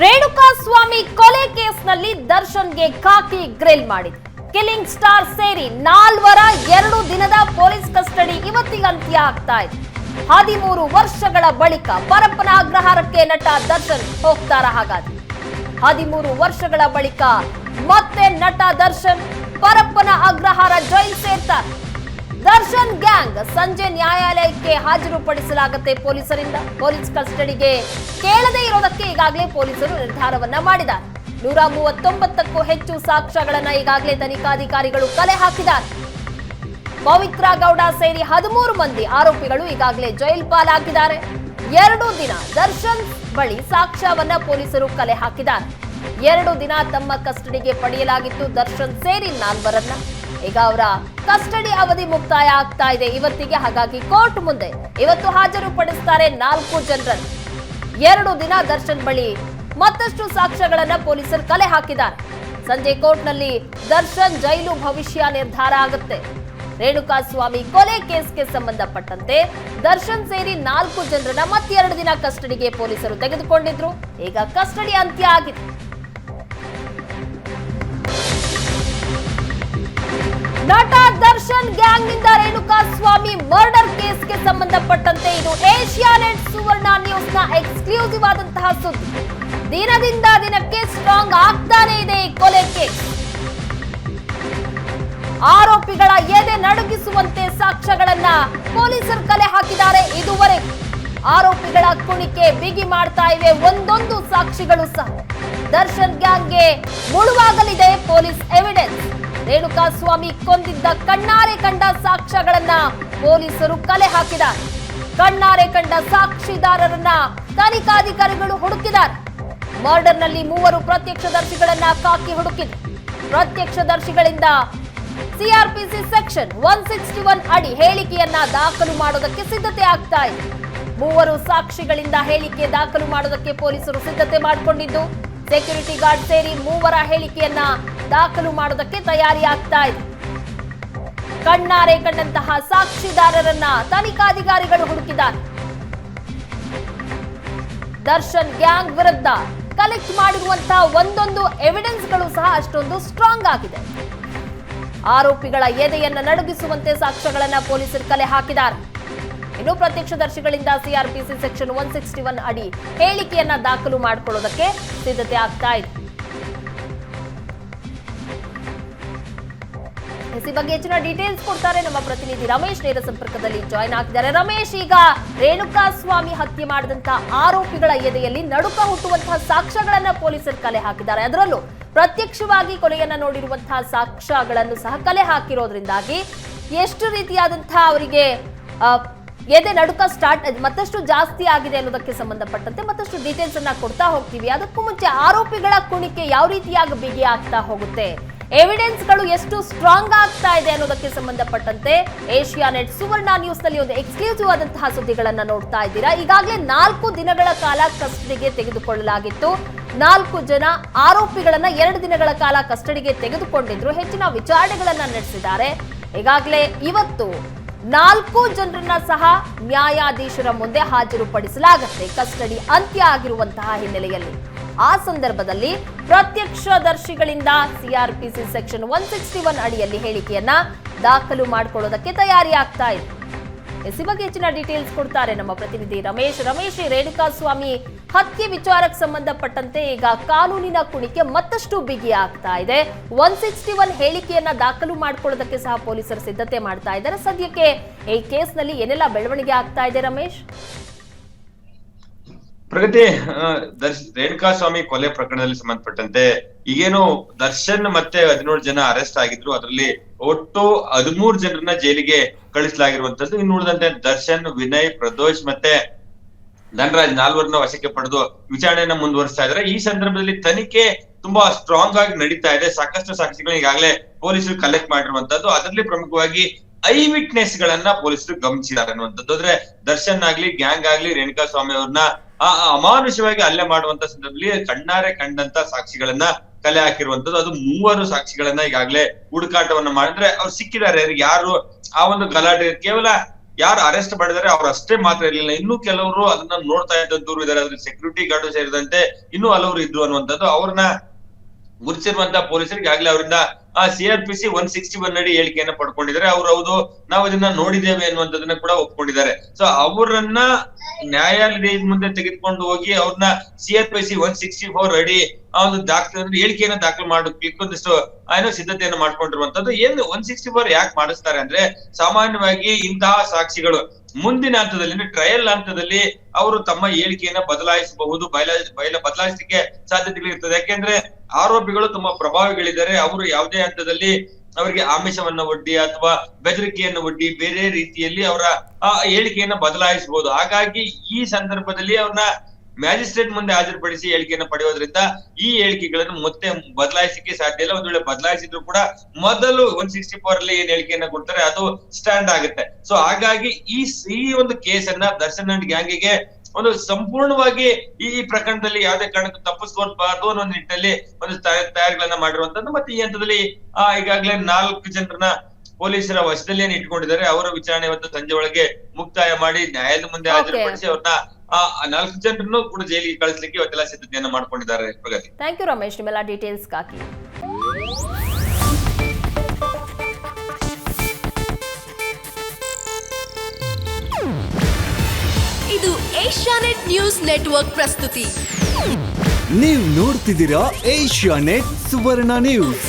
ರೇಣುಕಾ ಸ್ವಾಮಿ ಕೊಲೆ ಕೇಸ್ನಲ್ಲಿ ದರ್ಶನ್ಗೆ ಕಾಕಿ ಗ್ರಿಲ್ ಮಾಡಿ ಕಿಲ್ಲಿಂಗ್ ಸ್ಟಾರ್ ಸೇರಿ ನಾಲ್ವರ ಎರಡು ದಿನದ ಪೊಲೀಸ್ ಕಸ್ಟಡಿ ಇವತ್ತಿಗೆ ಅಂತ್ಯ ಆಗ್ತಾ ಇದೆ. ಹದಿಮೂರು ವರ್ಷಗಳ ಬಳಿಕ ಪರಪ್ಪನ ಅಗ್ರಹಾರಕ್ಕೆ ನಟ ದರ್ಶನ್ ಹೋಗ್ತಾರ ಹಾಗಾದ್ರೆ. ಹದಿಮೂರು ವರ್ಷಗಳ ಬಳಿಕ ಮತ್ತೆ ನಟ ದರ್ಶನ್, ಪರಪ್ಪನ ಅಗ್ರಹಾರ ಜೈಲ್ ಸೇರ್ತಾರೆ. ದರ್ಶನ್ ಗ್ಯಾಂಗ್ ಸಂಜೆ ನ್ಯಾಯಾಲಯಕ್ಕೆ ಹಾಜರುಪಡಿಸಲಾಗುತ್ತೆ ಪೊಲೀಸರಿಂದ. ಪೊಲೀಸ್ ಕಸ್ಟಡಿಗೆ ಕೇಳದೇ ಇರೋದಕ್ಕೆ ಈಗಾಗಲೇ ಪೊಲೀಸರು ನಿರ್ಧಾರವನ್ನ ಮಾಡಿದ್ದಾರೆ. ನೂರ ಮೂವತ್ತೊಂಬತ್ತಕ್ಕೂ ಹೆಚ್ಚು ಸಾಕ್ಷ್ಯಗಳನ್ನ ಈಗಾಗಲೇ ತನಿಖಾಧಿಕಾರಿಗಳು ಕಲೆ ಹಾಕಿದ್ದಾರೆ. ಪವಿತ್ರ ಗೌಡ ಸೇರಿ ಹದಿಮೂರು ಮಂದಿ ಆರೋಪಿಗಳು ಈಗಾಗಲೇ ಜೈಲ್ ಪಾಲಾಗಿದ್ದಾರೆ. ಎರಡು ದಿನ ದರ್ಶನ್ ಬಳಿ ಸಾಕ್ಷ್ಯವನ್ನ ಪೊಲೀಸರು ಕಲೆ ಹಾಕಿದ್ದಾರೆ. ಎರಡು ದಿನ ತಮ್ಮ ಕಸ್ಟಡಿಗೆ ಪಡೆಯಲಾಗಿತ್ತು. ದರ್ಶನ್ ಸೇರಿ ನಾಲ್ವರನ್ನ. ಈಗ ಅವರ ಕಸ್ಟಡಿ ಅವಧಿ ಮುಕ್ತಾಯ ಆಗ್ತಾ ಇದೆ. ಇವತ್ತಿಗೆ ಹಾಗಾಗಿ ಕೋರ್ಟ್ ಮುಂದೆ ಇವತ್ತು ಹಾಜರುಪಡಿಸ್ತಾರೆ ನಾಲ್ಕು ಜನರನ್ನು. ಎರಡು ದಿನ ದರ್ಶನ್ ಬಳಿ ಮತ್ತಷ್ಟು ಸಾಕ್ಷ್ಯಗಳನ್ನ ಪೊಲೀಸರು ಕಲೆ ಹಾಕಿದ್ದಾರೆ. ಸಂಜೆ ಕೋರ್ಟ್ನಲ್ಲಿ ದರ್ಶನ್ ಜೈಲು ಭವಿಷ್ಯ ನಿರ್ಧಾರ ಆಗುತ್ತೆ. ರೇಣುಕಾ ಸ್ವಾಮಿ ಕೊಲೆ ಕೇಸ್ಗೆ ಸಂಬಂಧಪಟ್ಟಂತೆ ದರ್ಶನ್ ಸೇರಿ ನಾಲ್ಕು ಜನರನ್ನ ಮತ್ತೆರಡು ದಿನ ಕಸ್ಟಡಿಗೆ ಪೊಲೀಸರು ತೆಗೆದುಕೊಂಡಿದ್ರು. ಈಗ ಕಸ್ಟಡಿ ಅಂತ್ಯ ಆಗಿದೆ. ದರ್ಶನ್ ಗ್ಯಾಂಗ್ನಿಂದ ರೇಣುಕಾ ಸ್ವಾಮಿ ಮರ್ಡರ್ ಕೇಸ್ಗೆ ಸಂಬಂಧಪಟ್ಟಂತೆ ಇದು ಏಷ್ಯಾ ನೆಟ್ ಸುವರ್ಣ ನ್ಯೂಸ್ನ ಎಕ್ಸ್ಕ್ಲೂಸಿವ್ ಆದಂತಹ ಸುದ್ದಿ. ದಿನದಿಂದ ದಿನಕ್ಕೆ ಸ್ಟ್ರಾಂಗ್ ಆಗ್ತಾನೆ ಇದೆ ಈ ಕೊಲೆ ಕೇಸ್. ಆರೋಪಿಗಳ ಎದೆ ನಡುಗಿಸುವಂತೆ ಸಾಕ್ಷ್ಯಗಳನ್ನ ಪೊಲೀಸರು ಕಲೆ ಹಾಕಿದ್ದಾರೆ ಇದುವರೆಗೂ. ಆರೋಪಿಗಳ ಕುಣಿಕೆ ಬಿಗಿ ಮಾಡ್ತಾ ಇವೆ ಒಂದೊಂದು ಸಾಕ್ಷಿಗಳು ಸಹ. ದರ್ಶನ್ ಗ್ಯಾಂಗ್ಗೆ ಮುಳುವಾಗಲಿದೆ ಪೊಲೀಸ್ ಎವಿಡೆನ್ಸ್ ರೇಣುಕಾ ಸ್ವಾಮಿ ಕೊಂದಿದ್ದ ಕಣ್ಣಾರೆ ಕಂಡ ಸಾಕ್ಷ್ಯಗಳನ್ನ ಪೊಲೀಸರು ಕಲೆ ಹಾಕಿದ್ದಾರೆ. ಕಣ್ಣಾರೆ ಕಂಡ ಸಾಕ್ಷಿದಾರರನ್ನ ತನಿಖಾಧಿಕಾರಿಗಳು ಹುಡುಕಿದ್ದಾರೆ. ಮರ್ಡರ್ನಲ್ಲಿ ಮೂವರು ಪ್ರತ್ಯಕ್ಷದರ್ಶಿಗಳನ್ನ ಕಾಕಿ ಹುಡುಕಿದೆ. ಪ್ರತ್ಯಕ್ಷದರ್ಶಿಗಳಿಂದ CrPC section one sixty one ಅಡಿ ಹೇಳಿಕೆಯನ್ನ ದಾಖಲು ಮಾಡೋದಕ್ಕೆ ಸಿದ್ಧತೆ ಆಗ್ತಾ ಇದೆ. ಮೂವರು ಸಾಕ್ಷಿಗಳಿಂದ ಹೇಳಿಕೆ ದಾಖಲು ಮಾಡೋದಕ್ಕೆ ಪೊಲೀಸರು ಸಿದ್ಧತೆ ಮಾಡಿಕೊಂಡಿದ್ದು ಸೆಕ್ಯೂರಿಟಿ ಗಾರ್ಡ್ ಸೇರಿ ಮೂವರ ಹೇಳಿಕೆಯನ್ನ ದಾಖಲು ಮಾಡೋದಕ್ಕೆ ತಯಾರಿ ಆಗ್ತಾ ಇದೆ. ಕಣ್ಣಾರೆ ಕಂಡಂತಹ ಸಾಕ್ಷಿದಾರರನ್ನ ತನಿಖಾಧಿಕಾರಿಗಳು ಹುಡುಕಿದ್ದಾರೆ. ದರ್ಶನ್ ಗ್ಯಾಂಗ್ ವಿರುದ್ಧ ಕಲೆಕ್ಟ್ ಮಾಡಿರುವಂತಹ ಒಂದೊಂದು ಎವಿಡೆನ್ಸ್ಗಳು ಸಹ ಅಷ್ಟೊಂದು ಸ್ಟ್ರಾಂಗ್ ಆಗಿದೆ. ಆರೋಪಿಗಳ ಎದೆಯನ್ನ ನಡುಗಿಸುವಂತೆ ಸಾಕ್ಷ್ಯಗಳನ್ನ ಪೊಲೀಸರು ಕಲೆ ಹಾಕಿದ್ದಾರೆ. ಇನ್ನು ಪ್ರತ್ಯಕ್ಷದರ್ಶಿಗಳಿಂದ CrPC section one sixty one ಅಡಿ ಹೇಳಿಕೆಯನ್ನ ದಾಖಲು ಮಾಡಿಕೊಳ್ಳೋದಕ್ಕೆ ಸಿದ್ಧತೆ ಆಗ್ತಾ ಇದೆ. ಈ ಬಗ್ಗೆ ಹೆಚ್ಚಿನ ಡೀಟೇಲ್ಸ್ ಕೊಡ್ತಾರೆ ನಮ್ಮ ಪ್ರತಿನಿಧಿ ರಮೇಶ್ ನೇರ ಸಂಪರ್ಕದಲ್ಲಿ ಜಾಯ್ನ್ ಆಗಿದ್ದಾರೆ. ರಮೇಶ್, ಈಗ ರೇಣುಕಾ ಸ್ವಾಮಿ ಹತ್ಯೆ ಮಾಡಿದಂತಹ ಆರೋಪಿಗಳ ಎದೆಯಲ್ಲಿ ನಡುಕ ಹುಟ್ಟುವಂತಹ ಸಾಕ್ಷ್ಯಗಳನ್ನ ಪೊಲೀಸರು ಕಲೆ ಹಾಕಿದ್ದಾರೆ. ಅದರಲ್ಲೂ ಪ್ರತ್ಯಕ್ಷವಾಗಿ ಕೊಲೆಯನ್ನ ನೋಡಿರುವಂತಹ ಸಾಕ್ಷ್ಯಗಳನ್ನು ಸಹ ಕಲೆ ಹಾಕಿರೋದ್ರಿಂದಾಗಿ ಎಷ್ಟು ರೀತಿಯಾದಂತಹ ಅವರಿಗೆ ಎದೆ ನಡುಕ ಸ್ಟಾರ್ಟ್ ಮತ್ತಷ್ಟು ಜಾಸ್ತಿ ಆಗಿದೆ ಅನ್ನೋದಕ್ಕೆ ಸಂಬಂಧಪಟ್ಟಂತೆ ಮತ್ತಷ್ಟು ಡೀಟೇಲ್ಸ್ ಅನ್ನ ಕೊಡ್ತಾ ಹೋಗ್ತೀವಿ. ಅದಕ್ಕೂ ಮುಂಚೆ ಆರೋಪಿಗಳ ಕುಣಿಕೆ ಯಾವ ರೀತಿಯಾಗಿ ಬಿಗಿ ಆಗ್ತಾ ಹೋಗುತ್ತೆ? ಎವಿಡೆನ್ಸ್ಗಳು ಎಷ್ಟು ಸ್ಟ್ರಾಂಗ್ ಆಗ್ತಾ ಇದೆ ಅನ್ನೋದಕ್ಕೆ ಸಂಬಂಧಪಟ್ಟಂತೆ ಏಷ್ಯಾ ನೆಟ್ ಸುವರ್ಣ ನ್ಯೂಸ್ನಲ್ಲಿ ಒಂದು ಎಕ್ಸ್ಕ್ಲೂಸಿವ್ ಆದಂತಹ ಸುದ್ದಿಗಳನ್ನ ನೋಡ್ತಾ ಇದ್ದೀರಾ. ಈಗಾಗಲೇ ನಾಲ್ಕು ದಿನಗಳ ಕಾಲ ಕಸ್ಟಡಿಗೆ ತೆಗೆದುಕೊಳ್ಳಲಾಗಿತ್ತು. ನಾಲ್ಕು ಜನ ಆರೋಪಿಗಳನ್ನ ಎರಡು ದಿನಗಳ ಕಾಲ ಕಸ್ಟಡಿಗೆ ತೆಗೆದುಕೊಂಡಿದ್ರು. ಹೆಚ್ಚಿನ ವಿಚಾರಣೆಗಳನ್ನ ನಡೆಸಿದ್ದಾರೆ. ಈಗಾಗಲೇ ಇವತ್ತು ನಾಲ್ಕು ಜನರನ್ನ ಸಹ ನ್ಯಾಯಾಧೀಶರ ಮುಂದೆ ಹಾಜರುಪಡಿಸಲಾಗುತ್ತೆ. ಕಸ್ಟಡಿ ಅಂತ್ಯ ಆಗಿರುವಂತಹ ಹಿನ್ನೆಲೆಯಲ್ಲಿ. ಆ ಸಂದರ್ಭದಲ್ಲಿ ಪ್ರತ್ಯಕ್ಷದರ್ಶಿಗಳಿಂದ CrPC section one sixty one ಅಡಿಯಲ್ಲಿ ಹೇಳಿಕೆಯನ್ನ ದಾಖಲು ಮಾಡಿಕೊಳ್ಳೋದಕ್ಕೆ ತಯಾರಿ ಆಗ್ತಾ ಎಸ್ ಬಗ್ಗೆ ಹೆಚ್ಚಿನ ಡೀಟೇಲ್ಸ್ ಕೊಡ್ತಾರೆ ನಮ್ಮ ಪ್ರತಿನಿಧಿ ರಮೇಶ್. ರಮೇಶ್ ರೇಣುಕಾ ಸ್ವಾಮಿ ಹತ್ಯೆ ವಿಚಾರಕ್ಕೆ ಸಂಬಂಧಪಟ್ಟಂತೆ ಈಗ ಕಾನೂನಿನ ಕುಣಿಕೆ ಮತ್ತಷ್ಟು ಬಿಗಿ ಆಗ್ತಾ ಇದೆ. ಒನ್ ಸಿಕ್ಸ್ಟಿ ಒನ್ ಹೇಳಿಕೆಯನ್ನ ದಾಖಲು ಮಾಡಿಕೊಳ್ಳೋದಕ್ಕೆ ಸಹ ಪೊಲೀಸರು ಸಿದ್ಧತೆ ಮಾಡ್ತಾ ಇದ್ದಾರೆ. ಸದ್ಯಕ್ಕೆ ಈ ಕೇಸ್ನಲ್ಲಿ ಏನೆಲ್ಲ ಬೆಳವಣಿಗೆ ಆಗ್ತಾ ಇದೆ ರಮೇಶ್? ಪ್ರಗತಿ ದರ್ಶ್, ರೇಣುಕಾ ಸ್ವಾಮಿ ಕೊಲೆ ಪ್ರಕರಣದಲ್ಲಿ ಸಂಬಂಧಪಟ್ಟಂತೆ ಈಗೇನು ದರ್ಶನ್ ಮತ್ತೆ ಹದಿನೇಳು ಜನ ಅರೆಸ್ಟ್ ಆಗಿದ್ರು. ಅದರಲ್ಲಿ ಒಟ್ಟು ಹದಿಮೂರು ಜನರನ್ನ ಜೈಲಿಗೆ ಕಳಿಸಲಾಗಿರುವಂತದ್ದು. ಇನ್ನು ಉಳಿದಂತೆ ದರ್ಶನ್, ವಿನಯ್, ಪ್ರದೋಷ್ ಮತ್ತೆ ಧನರಾಜ್ ನಾಲ್ವರನ್ನ ವಶಕ್ಕೆ ಪಡೆದು ವಿಚಾರಣೆಯನ್ನ ಮುಂದುವರಿಸ್ತಾ ಇದ್ದಾರೆ. ಈ ಸಂದರ್ಭದಲ್ಲಿ ತನಿಖೆ ತುಂಬಾ ಸ್ಟ್ರಾಂಗ್ ಆಗಿ ನಡೀತಾ ಇದೆ. ಸಾಕಷ್ಟು ಸಾಕ್ಷಿಗಳು ಈಗಾಗಲೇ ಪೊಲೀಸರು ಕಲೆಕ್ಟ್ ಮಾಡಿರುವಂತದ್ದು. ಅದರಲ್ಲಿ ಪ್ರಮುಖವಾಗಿ ಐ ವಿಟ್ನೆಸ್ ಗಳನ್ನ ಪೊಲೀಸರು ಗಮನಿಸಿದ್ದಾರೆ ಅನ್ನುವಂಥದ್ದು. ಅಂದ್ರೆ ದರ್ಶನ್ ಆಗ್ಲಿ ಗ್ಯಾಂಗ್ ಆಗ್ಲಿ ರೇಣುಕಾ ಸ್ವಾಮಿ ಅವ್ರನ್ನ ಆ ಅಮಾನುಷವಾಗಿ ಹಲ್ಲೆ ಮಾಡುವಂತ ಸಂದರ್ಭದಲ್ಲಿ ಕಣ್ಣಾರೆ ಕಂಡಂತ ಸಾಕ್ಷಿಗಳನ್ನ ಕಲೆ ಹಾಕಿರುವಂತದ್ದು. ಅದು ಮೂವರು ಸಾಕ್ಷಿಗಳನ್ನ ಈಗಾಗಲೇ ಹುಡುಕಾಟವನ್ನ ಮಾಡಿದ್ರೆ ಅವ್ರು ಸಿಕ್ಕಿದ್ದಾರೆ. ಯಾರು ಆ ಒಂದು ಗಲಾಟೆ ಕೇವಲ ಯಾರು ಅರೆಸ್ಟ್ ಮಾಡಿದಾರೆ ಅವ್ರು ಅಷ್ಟೇ ಮಾತ್ರ ಇರಲಿಲ್ಲ. ಇನ್ನು ಕೆಲವರು ಅದನ್ನ ನೋಡ್ತಾ ಇದ್ದಂತವ್ರು ಇದ್ದಾರೆ ಅದ್ರ ಸೆಕ್ಯೂರಿಟಿ ಗಾರ್ಡ್ ಸೇರಿದಂತೆ ಇನ್ನೂ ಹಲವರು ಇದ್ರು ಅನ್ನುವಂಥದ್ದು ಅವ್ರನ್ನ ಗುರುತಿಸಿರುವಂತ ಪೊಲೀಸರಿಗೆ ಆಗ್ಲೇ ಅವರಿಂದ, ಆ CR P C one sixty one ಅಡಿ ಹೇಳಿಕೆಯನ್ನ ಪಡ್ಕೊಂಡಿದ್ದಾರೆ. ಅವ್ರು ಹೌದು, ನಾವು ಅದನ್ನ ನೋಡಿದ್ದೇವೆ ಅನ್ನುವಂಥದ್ದನ್ನ ಕೂಡ ಒಪ್ಕೊಂಡಿದ್ದಾರೆ. ಸೊ ಅವರನ್ನ ನ್ಯಾಯಾಲಯದ ಮುಂದೆ ತೆಗೆದುಕೊಂಡು ಹೋಗಿ ಅವ್ರನ್ನ C R P C one sixty four ಅಡಿ ಆ ಒಂದು ದಾಖಲೆ ಹೇಳಿಕೆಯನ್ನ ದಾಖಲು ಮಾಡೋದಕ್ಕೆ ಒಂದಿಷ್ಟು ಏನೋ ಸಿದ್ಧತೆಯನ್ನು ಮಾಡ್ಕೊಂಡಿರುವಂತದ್ದು. ಏನು ಒನ್ ಸಿಕ್ಸ್ಟಿ ಫೋರ್ ಯಾಕೆ ಮಾಡಿಸ್ತಾರೆ ಅಂದ್ರೆ ಸಾಮಾನ್ಯವಾಗಿ ಇಂತಹ ಸಾಕ್ಷಿಗಳು ಮುಂದಿನ ಹಂತದಲ್ಲಿ ಅಂದ್ರೆ ಟ್ರಯಲ್ ಹಂತದಲ್ಲಿ ಅವರು ತಮ್ಮ ಹೇಳಿಕೆಯನ್ನ ಬದಲಾಯಿಸಬಹುದು, ಬಯಲ ಬಯಲ ಸಾಧ್ಯತೆಗಳು ಇರ್ತದೆ. ಯಾಕೆಂದ್ರೆ ಆರೋಪಿಗಳು ತುಂಬಾ ಪ್ರಭಾವಿಗಳಿದ್ದಾರೆ. ಅವರು ಯಾವುದೇ ಹಂತದಲ್ಲಿ ಅವರಿಗೆ ಆಮಿಷವನ್ನ ಒಡ್ಡಿ ಅಥವಾ ಬೆದರಿಕೆಯನ್ನು ಒಡ್ಡಿ ಬೇರೆ ರೀತಿಯಲ್ಲಿ ಅವರ, ಆ, ಹೇಳಿಕೆಯನ್ನ ಬದಲಾಯಿಸಬಹುದು. ಹಾಗಾಗಿ ಈ ಸಂದರ್ಭದಲ್ಲಿ ಅವ್ರನ್ನ ಮ್ಯಾಜಿಸ್ಟ್ರೇಟ್ ಮುಂದೆ ಹಾಜರುಪಡಿಸಿ ಹೇಳಿಕೆಯನ್ನು ಪಡೆಯೋದ್ರಿಂದ ಈ ಹೇಳಿಕೆಗಳನ್ನು ಮತ್ತೆ ಬದಲಾಯಿಸಲಿಕ್ಕೆ ಸಾಧ್ಯ ಇಲ್ಲ. ಒಂದ್ ವೇಳೆ ಬದಲಾಯಿಸಿದ್ರು ಕೂಡ ಮೊದಲು ಒನ್ ಸಿಕ್ಸ್ಟಿ ಫೋರ್ ಅಲ್ಲಿ ಏನ್ ಹೇಳಿಕೆಯನ್ನ ಕೊಡ್ತಾರೆ ಅದು ಸ್ಟ್ಯಾಂಡ್ ಆಗುತ್ತೆ. ಸೊ ಹಾಗಾಗಿ ಈ ಈ ಒಂದು ಕೇಸನ್ನ ದರ್ಶನ್ ಅಂಡ್ ಗ್ಯಾಂಗಿಗೆ ಒಂದು ಸಂಪೂರ್ಣವಾಗಿ ಈ ಪ್ರಕರಣದಲ್ಲಿ ಯಾವುದೇ ಕಾರಣಕ್ಕೂ ತಪ್ಪಿಸ್ಕೊಳ್ಬಾರ್ದು ಅನ್ನೋ ನಿಟ್ಟಲ್ಲಿ ನಿಟ್ಟಿನಲ್ಲಿ ಒಂದು ತಯ- ತಯಾರಿಗಳನ್ನ ಮಾಡಿರುವಂತದ್ದು. ಮತ್ತೆ ಈ ಹಂತದಲ್ಲಿ ಆ ಈಗಾಗಲೇ ನಾಲ್ಕು ಜನರನ್ನ ಪೊಲೀಸರ ವಶದಲ್ಲಿ ಇಟ್ಕೊಂಡಿದ್ದಾರೆ ಅವರ ವಿಚಾರಣೆ ಇವತ್ತು ಸಂಜೆ ಒಳಗೆ ಮುಕ್ತಾಯ ಮಾಡಿ ನ್ಯಾಯಾಲಯದ ಮುಂದೆ. ಹಾಜರುಪಡಿಸಿ ಅವ್ರನ್ನ ಆ ನಾಲ್ಕು ಜನರನ್ನು ಕೂಡ ಜೈಲಿಗೆ ಕಳಿಸಲಿಕ್ಕೆ ಇವತ್ತೆಲ್ಲ ಸಿದ್ಧತೆಯನ್ನ ಮಾಡ್ಕೊಂಡಿದ್ದಾರೆ ಪ್ರಗತಿ. Thank you Ramesh. ನಿಮ್ಮೆಲ್ಲ ಡೀಟೇಲ್ಸ್ಗಾಗಿ ಇದು ಏಷ್ಯಾನೆಟ್ ನ್ಯೂಸ್ ನೆಟ್ವರ್ಕ್ ಪ್ರಸ್ತುತಿ. ನೀವು ನೋಡ್ತಿದ್ದೀರಾ ಏಷ್ಯಾ ನೆಟ್ ಸುವರ್ಣ ನ್ಯೂಸ್.